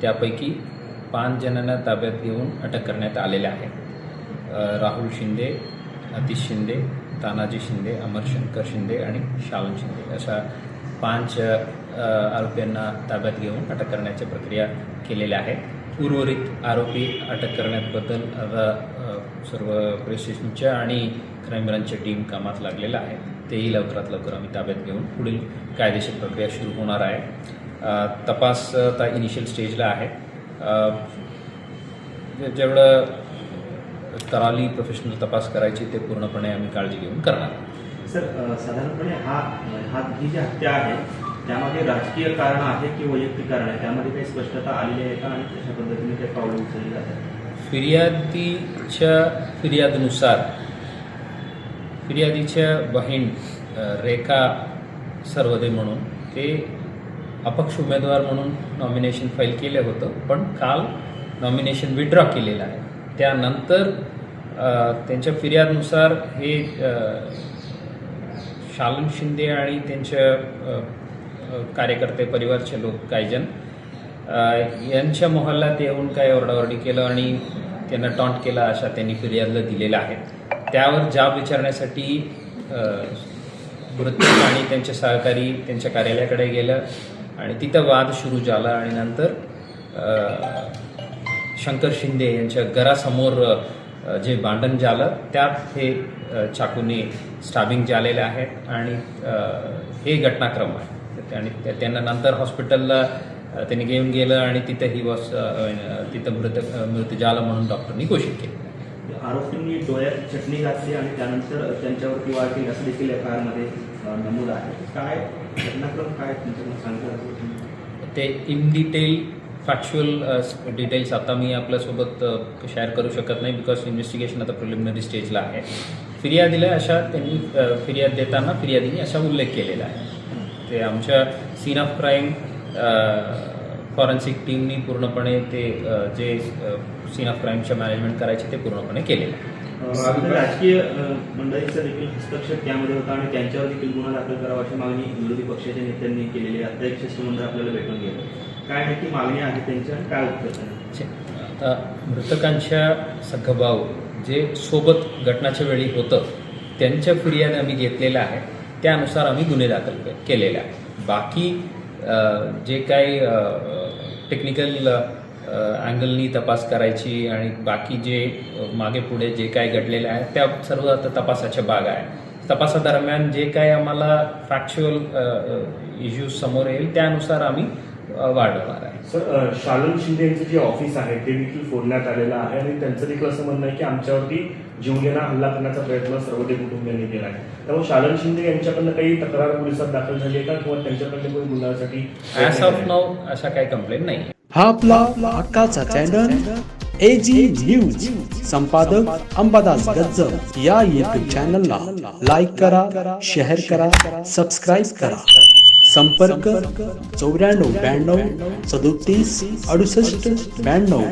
त्यापैकी पाच जणांना ताब्यात घेऊन अटक करण्यात आलेल्या आहे राहुल शिंदे अतिश शिंदे तानाजी शिंदे अमरशंकर शिंदे आणि शालन शिंदे अशा पाच आरोपींना ताब्यात घेऊन अटक करण्याची प्रक्रिया केलेल्या आहेत. उर्वरित आरोपी अटक करण्याबद्दल सर्व पोलीस स्टेशनच्या आणि क्राईम ब्रांचच्या टीम कामात लागलेलं आहे तेही लवकरात लवकर आम्ही ताब्यात घेऊन पुढील कायदेशीर प्रक्रिया सुरू होणार आहे. तपास आता इनिशियल स्टेजला आहे. जेवढं कराली प्रोफेशनल तपास करायची ते पूर्णपणे आम्ही काळजी घेऊन करणार. सर साधारणपणे हा हा ही जी हत्या आहे त्यामध्ये राजकीय कारण आहे की वैयक्तिक कारण आहे? त्यामध्ये काही स्पष्टता आलेली आहे का आणि कशा पद्धतीने काही पावलं उचलली जातात? फिर्यादीच्या फिर्यादनुसार फिर्यादीच्या बहीण रेखा सर्वदे म्हणून ते अपक्ष उमेदवार म्हणून नॉमिनेशन फाईल केलं होतं पण काल नॉमिनेशन विड्रॉ केलेलं आहे. त्यानंतर त्यांच्या फिर्यादनुसार हे शालन शिंदे आणि त्यांच्या कार्यकर्ते परिवारचे लोक कायजन यांच्या मोहल्ल्यात येऊन काय ओरडाओरडी केलं आणि त्यांना टॉन्ट केला अशा त्यांनी फिर्यादला दिलेल्या आहेत. त्यावर जाब विचारण्यासाठी वृत्त आणि त्यांचे सहकारी त्यांच्या कार्यालयाकडे गेलं आणि तिथं वाद सुरू झाला आणि नंतर शंकर शिंदे यांच्या घरासमोर जे भांडण झालं त्यात हे चाकूने स्टाबिंग झालेले आहेत आणि हे घटनाक्रम आहे. आणि त्या- त्यांना नंतर हॉस्पिटलला त्यांनी घेऊन गेलं आणि तिथं ही वॉस तिथं मृत मृत झालं म्हणून डॉक्टरनी घोषित केलं. आरोपींनी डोळ्यात चटणी घातली आणि त्यानंतर त्यांच्यावरती वाढ केली असं देखील या कारमध्ये नमूद आहे. काय घटनाक्रम काय तुमच्याकडून सांगतात ते इन डिटेल फॅक्च्युअल डिटेल्स आता मी आपल्यासोबत शेअर करू शकत नाही बिकॉज इन्व्हेस्टिगेशन आता प्रिलिमिनरी स्टेजला आहे. फिर्यादीला अशा त्यांनी फिर्याद देताना फिर्यादीने असा उल्लेख केलेला आहे. ते आमच्या सीन ऑफ क्राईम फॉरेन्सिक टीमनी पूर्णपणे ते जे सीन ऑफ क्राईमच्या मॅनेजमेंट करायचे ते पूर्णपणे केलेलं आहे. राजकीय मंडळींचा देखील हस्तक्षेप त्यामध्ये होता आणि त्यांच्यावर देखील गुन्हा दाखल करावा अशी मागणी विरोधी पक्षाच्या नेत्यांनी केलेली आहे. एक शिष्टमंडळ आपल्याला भेटून गेलं. काय नक्की मागणी आहे त्यांची आणि काय उत्तर. आता मृतकांच्या सखभाऊ जे सोबत घटनाच्या वेळी होतं त्यांच्या फिर्याद आम्ही घेतलेल्या आहे त्यानुसार आम्ही गुन्हे दाखल केलेले आहे बाकी जे काही टेक्निकल अँगलनी तपास करायची आणि बाकी जे मागे पुढे जे काय घडलेलं आहे त्या सर्व आता तपासाच्या भाग आहे. तपासादरम्यान जे काय आम्हाला फॅक्च्युअल इश्यूज समोर येईल त्यानुसार आम्ही वाढवणार आहे. सर शालन शिंदे यांचं जे ऑफिस आहे ते देखील फोडण्यात आलेलं आहे आणि त्यांचं देखील असं म्हणणं आहे की आमच्यावरती जीवघेणा हल्ला करण्याचा प्रयत्न सर्वते कुटुंबियांनी केला आहे त्यामुळे शालन शिंदे यांच्याकडनं काही तक्रार पोलिसात दाखल झाली आहे का किंवा त्यांच्याकडनं काही गुन्ह्यासाठी ॲज ऑफ नाव अशा काही कंप्लेंट नाही. हा आपला हक्काचा चॅनल एजी न्यूज संपादक अंबादास गज्जर या युट्यूब चॅनलला लाईक करा शेअर करा सबस्क्राईब करा. संपर्क चौऱ्याण्णव ब्याण्णव सदोतीस अडुसष्ट ब्याण्णव.